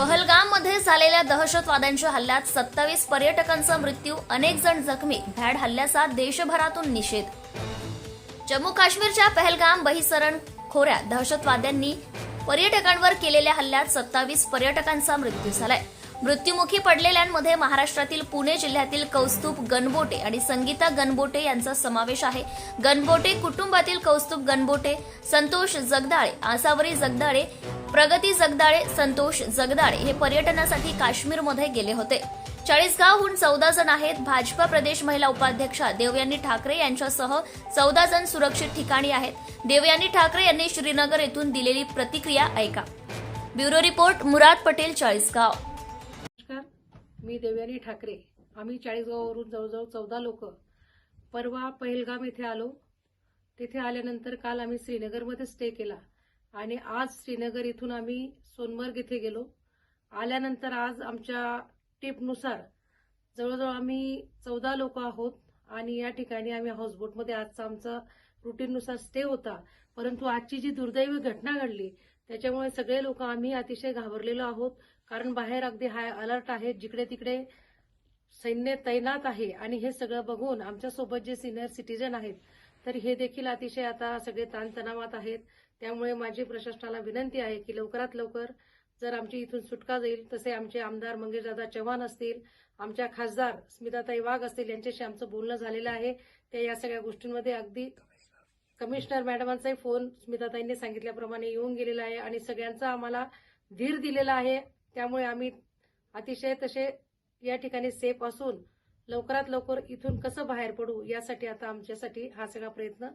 पहलगाममध्ये झालेल्या दहशतवाद्यांच्या हल्ल्यात सत्तावीस पर्यटकांचा मृत्यू अनेक जण जखमी भॅड हल्ल्याचा देशभरातून निषेध. जम्मू काश्मीरच्या पहलगाम बहिसरण खोऱ्यात दहशतवाद्यांनी पर्यटकांवर केलेल्या हल्ल्यात सत्तावीस पर्यटकांचा मृत्यू झालाय. मृत्युमुखी पडलेल्यांमध्ये महाराष्ट्रातील पुणे जिल्ह्यातील कौस्तुभ गणबोटे आणि संगीता गणबोटे यांचा समावेश आहे. गणबोटे कुटुंबातील कौस्तुभ गणबोटे संतोष जगदाळे आसावरी जगदाळे प्रगती जगदाळे संतोष जगदाळे हे पर्यटनासाठी काश्मीरमध्ये गेले होते. चाळीसगावहून चौदा जण आहेत. भाजपा प्रदेश महिला उपाध्यक्षा देवयानी ठाकरे यांच्यासह चौदा जण सुरक्षित ठिकाणी आहेत. देवयानी ठाकरे यांनी श्रीनगर येथून दिलेली प्रतिक्रिया ऐका. Bureau report Murad Patel Chalisgaon. मी देवयानी ठाकरे. आम्ही चाळीसगावावरून जवळजवळ चौदा लोक परवा पहलगाम येथे आलो. तिथे आल्यानंतर काल आम्ही श्रीनगरमध्ये स्टे केला. आणि आज श्रीनगर इथून आम्ही सोनमर्ग इथे गेलो. आल्यानंतर आज आमच्या टिपनुसार जवळजवळ आम्ही चौदा लोक आहोत. आणि या ठिकाणी आम्ही हाऊसबोटमध्ये आजचा आमचा रुटीननुसार स्टे होता. परंतु आजची जी दुर्दैवी घटना घडली त्याच्यामुळे सगळे लोक आम्ही अतिशय घाबरलेलो आहोत. कारण बाहेर अगदी हाय अलर्ट आहेत जिकडे तिकडे सैन्य तैनात आहे. आणि हे सगळं बघून आमच्यासोबत जे सिनियर सिटीजन आहेत तर हे देखील अतिशय आता सगळे ताणतणावात आहेत. त्यामुळे माझी प्रशासनाला विनंती आहे की लवकरात लवकर जर आमची इथून सुटका जाईल तसे आमचे आमदार मंगेशदादा चव्हाण असतील आमच्या खासदार स्मिताताई वाघ असतील यांच्याशी आमचं बोलणं झालेलं आहे. ते या सगळ्या गोष्टींमध्ये अगदी कमिशनर मॅडमांचाही फोन स्मिताताईंनी सांगितल्याप्रमाणे येऊन गेलेला आहे आणि सगळ्यांचा आम्हाला धीर दिलेला आहे. त्यामुळे आम्ही अतिशय तसे या ठिकाणी सेफ असून लवकरात लवकर इथून कसं बाहेर पडू यासाठी आता आमच्यासाठी हा सगळा प्रयत्न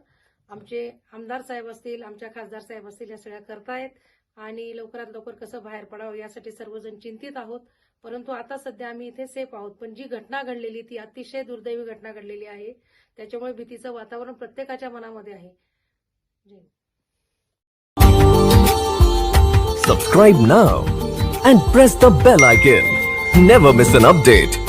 आमचे आमदार साहेब असतील आमच्या खासदार साहेब असतील या सगळ्या करतायत आणि लवकरात लवकर कसं बाहेर पडावं यासाठी सर्वजण चिंतित आहोत. परंतु आता सध्या आम्ही इथे सेफ आहोत. पण जी घटना घडलेली ती अतिशय दुर्दैवी घटना घडलेली आहे. त्याच्यामुळे भीतीचं वातावरण प्रत्येकाच्या मनामध्ये आहे. Subscribe now and press the bell icon never miss an update.